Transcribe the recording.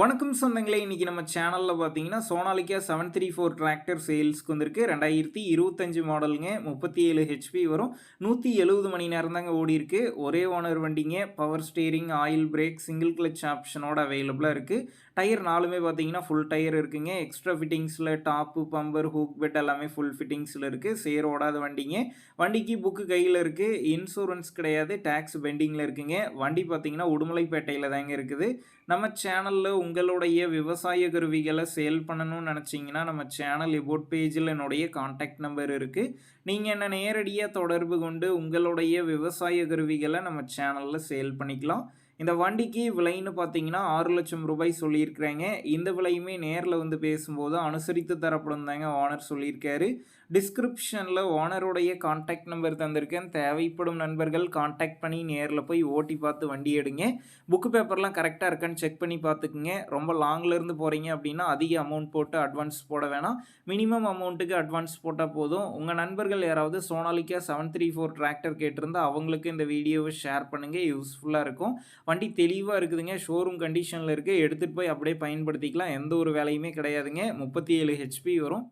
வணக்கம் சொந்தங்களே இன்றைக்கி நம்ம சேனலில் பார்த்தீங்கன்னா Sonalika seven three four tractor சேல்ஸ்க்கு வந்திருக்கு. ரெண்டாயிரத்தி இருபத்தஞ்சு மாடலுங்க முப்பத்தி ஏழு ஹெச்பி வரும். நூற்றி எழுபது மணி நேரம் தாங்க ஓடி இருக்கு. ஒரே ஓனர் வண்டிங்க power steering oil brake single clutch ஆப்ஷனோட அவைலபிளாக இருக்குது டயர் நாலுமே பார்த்தீங்கன்னா ஃபுல் டயர் இருக்குங்க. எக்ஸ்ட்ரா ஃபிட்டிங்ஸில் டாப்பு பம்பர் ஹூக் பெட் எல்லாமே ஃபுல் ஃபிட்டிங்ஸில் இருக்குது சேர் ஓடாத வண்டிங்க. வண்டிக்கு புக்கு கையில் இருக்குது இன்சூரன்ஸ் கிடையாது. டேக்ஸ் பெண்டிங்கில் இருக்குங்க. வண்டி பார்த்தீங்கன்னா உடுமலைப்பேட்டையில் தாங்க இருக்குது. நம்ம சேனலில் உங்களுடைய விவசாய கருவிகளை சேல் பண்ணணும்னு நினச்சிங்கன்னா நம்ம சேனல் இபோட் பேஜில் என்னுடைய காண்டாக்ட் நம்பர் இருக்குது நீங்கள் என்ன நேரடியாக தொடர்பு கொண்டு உங்களுடைய விவசாய கருவிகளை நம்ம சேனலில் சேல் பண்ணிக்கலாம். இந்த வண்டிக்கு விலைன்னு பார்த்தீங்கன்னா ஆறு லட்சம் ரூபாய் சொல்லியிருக்கிறாங்க. இந்த விலையுமே நேரில் வந்து பேசும்போது அனுசரித்து தரப்படும் தாங்க ஓனர் சொல்லியிருக்காரு. டிஸ்கிரிப்ஷனில் ஓனருடைய கான்டாக்ட் நம்பர் தந்திருக்கேன். தேவைப்படும் நண்பர்கள் கான்டாக்ட் பண்ணி நேரில் போய் ஓட்டி பார்த்து வண்டி எடுங்க. புக்கு பேப்பர்லாம் கரெக்டாக இருக்கான்னு செக் பண்ணி பார்த்துக்குங்க. ரொம்ப லாங்லேருந்து போகிறீங்க அப்படின்னா அதிக அமௌண்ட் போட்டு அட்வான்ஸ் போட வேணாம். மினிமம் அமௌண்ட்டுக்கு அட்வான்ஸ் போட்டால் போதும். உங்கள் நண்பர்கள் யாராவது Sonalika seven three four tractor கேட்டிருந்தால் அவங்களுக்கு இந்த வீடியோவை ஷேர் பண்ணுங்கள் யூஸ்ஃபுல்லாக இருக்கும். வண்டி தெளிவாக இருக்குதுங்க. ஷோரூம் கண்டிஷனில் இருக்குது எடுத்துகிட்டு போய் அப்படியே பயன்படுத்திக்கலாம். எந்த ஒரு வேலையுமே கிடையாதுங்க. முப்பத்தி ஏழு ஹெச்பி வரும்.